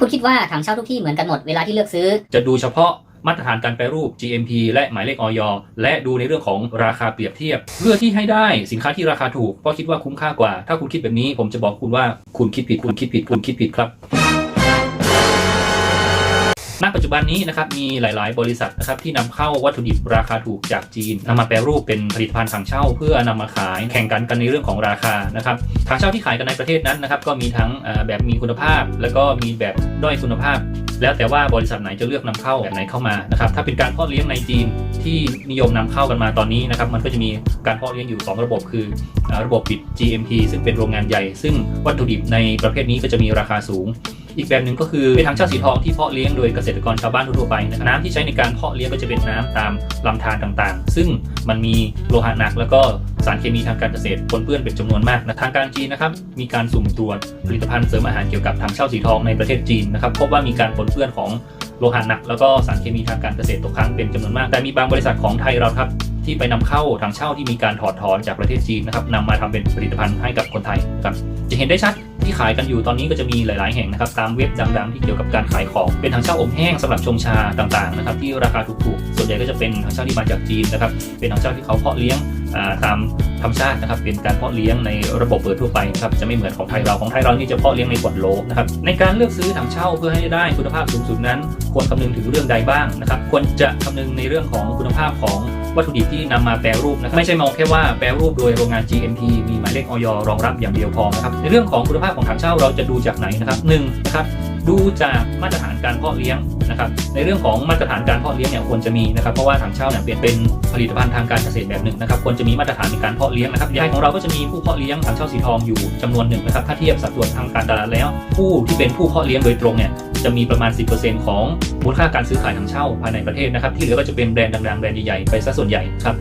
คุณคิดว่าถังเช่าทุกที่เหมือนกันหมดเวลาที่เลือกซื้อ จะดูเฉพาะมาตรฐานการแปรรูป GMP และหมายเลขออยและดูในเรื่องของราคาเปรียบเทียบ เพื่อที่ให้ได้สินค้าที่ราคาถูกเพราะคิดว่าคุ้มค่ากว่า ถ้าคุณคิดแบบนี้ ผมจะบอกคุณว่าคุณคิดผิดคุณคิดผิดคุณคิดผิดครับ ณปัจจุบันนี้นะครับมีหลาย ๆ บริษัทนะครับที่นำเข้าวัตถุดิบราคาถูกจากจีนนำมาแปรรูปเป็นผลิตภัณฑ์ถังเช่า เพื่อนำมาขายแข่งกันกันในเรื่องของราคานะครับถังเช่าที่ขายกันในประเทศนั้นนะครับก็มีทั้งแบบมีคุณภาพ แล้วก็มีแบบด้อยคุณภาพแล้วแต่ว่าบริษัทไหนจะเลือกนำเข้าแบบไหนเข้ามานะครับถ้าเป็นการเพาะเลี้ยงในจีนที่นิยมนำเข้ากันมาตอนนี้นะครับมันก็จะมีการเพาะเลี้ยงอยู่ 2 ระบบคือระบบปิด GMP ซึ่งเป็นโรงงานใหญ่ ซึ่งวัตถุดิบในประเภทนี้ก็จะมีราคาสูง อีกแบบหนึ่งก็คือเป็นถังเช่าสีทองที่เพาะเลี้ยงโดยเกษตรกรชาวบ้านทั่วไปนะครับน้ำที่ใช้ในการเพาะเลี้ยงก็จะเป็นน้ำตามลำธารต่างๆ ซึ่งมันมีโลหะหนัก แล้วก็สารเคมีทางการเกษตรปนเปื้อนเป็นจำนวนมากนะทางการจีนนะครับมีการสุ่มตรวจผลิตภัณฑ์เสริมอาหารเกี่ยวกับถังเช่าสีทองในประเทศจีนนะครับพบว่ามีการปนเปื้อนของโลหะหนัก แล้วก็สารเคมีทางการเกษตรตกค้างเป็นจำนวนมาก แต่มีบางบริษัทของไทยเราครับที่ไปนำเข้าถังเช่าที่มีการถอดถอนจากประเทศจีนนะครับนำมาทำเป็นผลิตภัณฑ์ให้กับคนไทยนะครับจะเห็นได้ชัด ที่ขายกันอยู่ตอนนี้ก็จะมีหลาย ๆ แห่งนะครับตามเว็บดัง ๆ ที่เกี่ยวกับการขายของ เป็นถังเช่าอบแห้งสำหรับชงชาต่าง ๆ นะครับที่ราคาถูก ๆ ส่วนใหญ่ก็จะเป็นถังเช่าที่มาจากจีนนะครับเป็นถังเช่าที่เขาเพาะเลี้ยงตาม ธรรมชาตินะครับเป็นการเพาะเลี้ยงในระบบเปิดทั่วไปนะครับจะไม่เหมือนของไทยเราของไทยเรานี่จะเพาะเลี้ยงในขวดโลนะครับในการเลือกซื้อถังเช่าเพื่อให้ได้คุณภาพสูงสุดนั้น ควรคำนึงถึงเรื่องใดบ้างนะครับควรจะคำนึงในเรื่องของคุณภาพของวัตถุดิบที่นำมาแปรรูปนะครับไม่ใช่มองแค่ว่าแปรรูปโดยโรงงาน GMP มีหมายเลขออยรองรับอย่างเดียวพอนะครับในเรื่องของคุณภาพของถังเช่าเราจะดูจากไหนนะครับหนึ่งนะครับดูจากมาตรฐานการเพาะเลี้ยง นะครับในเรื่องของมาตรฐานการเพาะเลี้ยงเนี่ยควรจะมีนะครับเพราะว่าถังเช่าเนี่ยเป็นเป็นผลิตภัณฑ์ทางการเกษตรแบบหนึ่งนะครับควรจะมีมาตรฐานในการเพาะเลี้ยงนะครับยายของเราก็จะมีผู้เพาะเลี้ยงถังเช่าสีทองอยู่จำนวนหนึ่งนะครับถ้าเทียบสัดส่วนทางการตลาดแล้ว ผู้ที่เป็นผู้เพาะเลี้ยงโดยตรงเนี่ยจะมีประมาณ 10%ของมูลค่าการซื้อขายถังเช่าภายในประเทศนะครับที่เหลือก็จะเป็นแบรนด์ดังๆแบรนด์ใหญ่ๆไปซะส่วนใหญ่ครับ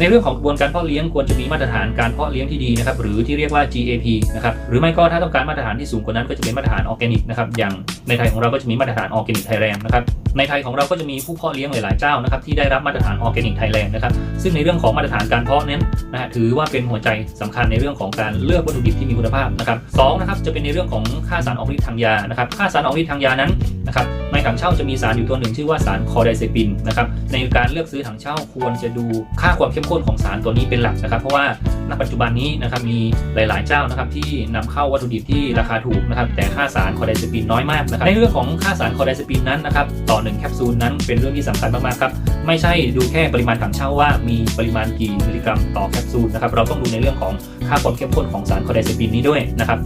ในเรื่องของกระบวนการเพาะเลี้ยงควรจะมีมาตรฐานการเพาะเลี้ยงที่ดีนะครับหรือที่เรียกว่า GAP นะครับหรือไม่ก็ถ้าต้องการมาตรฐานที่สูงกว่านั้นก็จะเป็นมาตรฐานออร์แกนิกนะครับอย่างในไทยของเราก็จะมีมาตรฐานออร์แกนิกไทยแลนด์นะครับในไทยของเราก็จะมีผู้เพาะเลี้ยงหลายๆเจ้านะครับที่ได้รับมาตรฐานออร์แกนิกไทยแลนด์นะครับซึ่งในเรื่องของมาตรฐานการเพาะนั้นนะฮะถือว่าเป็นหัวใจสำคัญในเรื่องของการเลือกวัตถุดิบที่มีคุณภาพนะครับสองนะครับจะเป็นในเรื่องของค่าสารออกฤทธิ์ทางยานะครับค่าสารออกฤทธิ์ทางยานั้นนะครับ ถังเช่าจะมีสารอยู่ตัวหนึ่งชื่อว่าสารคอไดเซปินนะครับในการเลือกซื้อถังเช่าควรจะดูค่าความเข้มข้นของสารตัวนี้เป็นหลักนะครับ เพราะว่าณปัจจุบันนี้นะครับมีหลายๆเจ้านะครับที่นำเข้าวัตถุดิบที่ราคาถูกนะครับแต่ค่าสารคอไดเซปินน้อยมากนะครับในเรื่องของค่าสารคอไดเซปินนั้นนะครับต่อหนึ่งแคปซูลนั้นเป็นเรื่องที่สำคัญมากๆครับไม่ใช่ดูแค่ปริมาณถังเช่าว่ามีปริมาณกี่มิลลิกรัมต่อแคปซูลนะครับเราต้องดูในเรื่องของค่าความเข้มข้นของสารคอไดเซปินนี้ด้วยนะครับ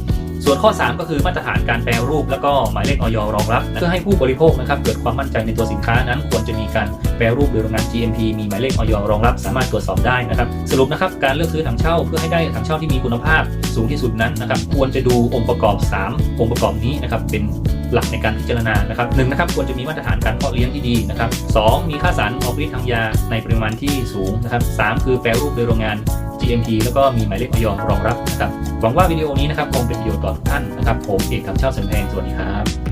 ส่วนข้อ 3 ก็คือมาตรฐานการแปรรูป แล้วก็หมายเลขออยรองรับ เพื่อให้ผู้บริโภคนะครับเกิดความมั่นใจในตัวสินค้านั้น ควรจะมีการแปรรูปโดยโรงงาน GMP มีหมายเลขออยรองรับ สามารถตรวจสอบได้นะครับสรุปนะครับการเลือกซื้อถังเช่าเพื่อให้ได้ถังเช่าที่มีคุณภาพสูงที่สุดนั้นนะครับควรจะดูองค์ประกอบ 3 องค์ประกอบนี้นะครับเป็นหลักในการพิจารณานะครับหนึ่งนะครับควรจะมีมาตรฐานการเพาะเลี้ยงที่ดีนะครับสองมีค่าสารออกฤทธิ์ทางยาในปริมาณที่สูงนะครับสามคือแปรรูปโดยโรงงาน GMP แล้วก็มีหมายเลขพยอมรองรับนะครับหวังว่าวิดีโอนี้นะครับคงเป็นประโยชน์ต่อทุกท่านนะครับผมเอกคำเช่าสันแพงสวัสดีครับ